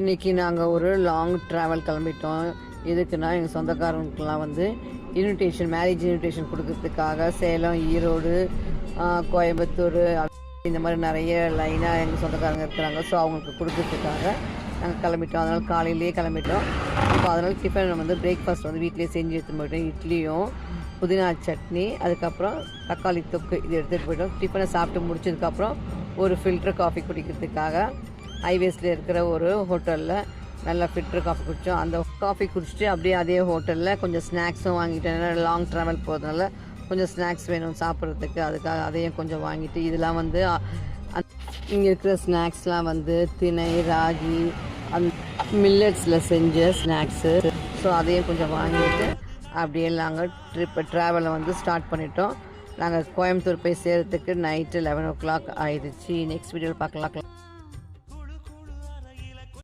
இன்றைக்கி நாங்கள் ஒரு லாங் ட்ராவல் கிளம்பிட்டோம். எதுக்குன்னா எங்கள் சொந்தக்காரங்களுக்கெல்லாம் வந்து இன்விடேஷன் மேரேஜ் இன்விடேஷன் கொடுக்கறதுக்காக சேலம் ஈரோடு கோயம்புத்தூர் இந்த மாதிரி நிறைய லைனாக எங்கள் சொந்தக்காரங்க இருக்கிறாங்க. ஸோ அவங்களுக்கு கொடுக்கறதுக்காக நாங்கள் கிளம்பிட்டோம். அதனால் காலையிலேயே கிளம்பிட்டோம். இப்போ அதனால் டிஃபன் வந்து பிரேக்ஃபாஸ்ட் வந்து வீட்டிலேயே செஞ்சு எடுத்து போயிட்டோம். இட்லியும் புதினா சட்னி அதுக்கப்புறம் தக்காளி தொக்கு இது எடுத்துகிட்டு போயிட்டோம். டிஃபனை சாப்பிட்டு முடிச்சதுக்கப்புறம் ஒரு ஃபில்டர் காஃபி குடிக்கிறதுக்காக ஹைவேஸில் இருக்கிற ஒரு ஹோட்டலில் நல்லா ஃபில்டர் காஃபி குடித்தோம் அந்த காஃபி குடிச்சிட்டு அப்படியே அதே ஹோட்டலில் கொஞ்சம் ஸ்நாக்ஸும் வாங்கிட்டேன். லாங் ட்ராவல் போகிறதுனால கொஞ்சம் ஸ்நாக்ஸ் வேணும் சாப்பிட்றதுக்கு. அதுக்காக அதையும் கொஞ்சம் வாங்கிட்டு இதெல்லாம் வந்து இங்கே இருக்கிற ஸ்நாக்ஸ்லாம் வந்து திணை ராகி அந் மில்லட்ஸில் செஞ்ச ஸ்நாக்ஸு ஸோ அதையும் கொஞ்சம் வாங்கிட்டு அப்படியே நாங்கள் ட்ரிப்பை ட்ராவலை வந்து ஸ்டார்ட் பண்ணிட்டோம். நாங்கள் கோயம்புத்தூர் போய் சேர்கிறதுக்கு நைட்டு லெவன் ஓ கிளாக் ஆயிடுச்சு. நெக்ஸ்ட் வீடியோவில் பார்க்கலாம்